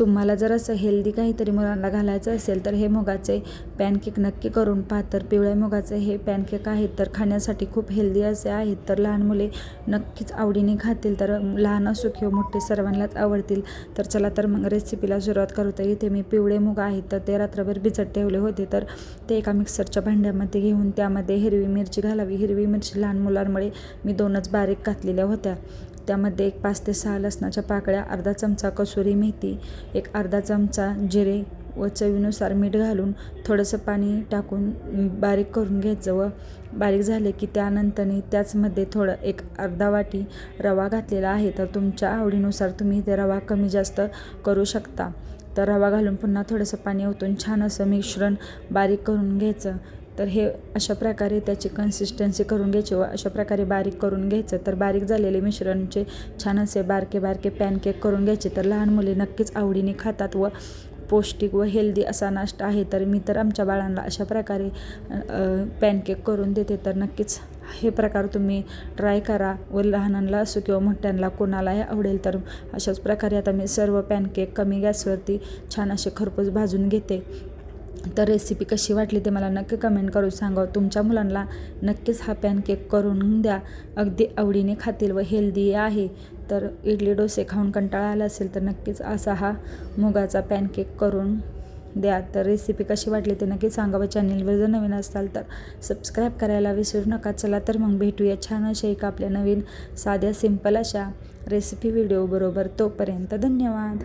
तुम्हाला जर असं हेल्दी काहीतरी मुलांना घालायचं असेल तर हे मुगाचे पॅनकेक नक्की करून पहा. तर पिवळ्या मुगाचे हे पॅनकेक आहेत तर खाण्यासाठी खूप हेल्दी असे आहेत. तर लहान मुले नक्कीच आवडीने खातील तर लहान असो किंवा मोठे सर्वांनाच आवडतील. तर चला तर मग रेसिपीला सुरुवात करू. तर इथे मी पिवळे मुग आहेत तर ते रात्रभर भिजत ठेवले होते. तर ते एका मिक्सरच्या भांड्यामध्ये घेऊन त्यामध्ये हिरवी मिरची घालावी. हिरवी मिरची लहान मुलांमुळे मी दोनच बारीक घातलेल्या होत्या. त्यामध्ये एक पाच ते सहा लसणाच्या पाकळ्या अर्धा चमचा कसुरी मेथी एक अर्धा चमचा जिरे व चवीनुसार मीठ घालून थोडंसं पाणी टाकून बारीक करून घ्यायचं व बारीक झाले की त्यानंतरनी त्याचमध्ये थोडं एक अर्धा वाटी रवा घातलेला आहे. तर तुमच्या आवडीनुसार तुम्ही ते रवा कमी जास्त करू शकता. तर रवा घालून पुन्हा थोडंसं पाणी ओतून छान असं मिश्रण बारीक करून घ्यायचं. तर हे अशा प्रकारे त्याची कन्सिस्टन्सी करून घ्यायची व अशा प्रकारे बारीक करून घ्यायचं. तर बारीक झालेले मिश्रणचे छान असे बारके बारके पॅनकेक करून घ्यायचे. तर लहान मुले नक्कीच आवडीने खातात व पौष्टिक व हेल्दी असा नाश्ता आहे. तर मी तर आमच्या बाळांना अशा प्रकारे पॅनकेक करून देते. तर नक्कीच हे प्रकार तुम्ही ट्राय करा व लहानांना असो किंवा मोठ्यांना कोणालाही आवडेल तर अशाच प्रकारे आता मी सर्व पॅनकेक कमी गॅसवरती छान असे खरपूस भाजून घेते. तर रेसिपी कशी वाटली ते मला नक्की कमेंट करून सांगा. तुमच्या मुलांना नक्कीच हा पॅनकेक करून द्या. अगदी आवडीने खातील व हेल्दी आहे. तर इडली डोसे खाऊन कंटाळा आला असेल तर नक्कीच असा हा मुगाचा पॅनकेक करून द्या. तर रेसिपी कशी वाटली ते नक्की सांगा व चॅनेलवर जर नवीन असाल तर सबस्क्राईब करायला विसरू नका. चला तर मग भेटूया छान अशा एक आपल्या नवीन साध्या सिंपल अशा रेसिपी व्हिडिओबरोबर तोपर्यंत धन्यवाद.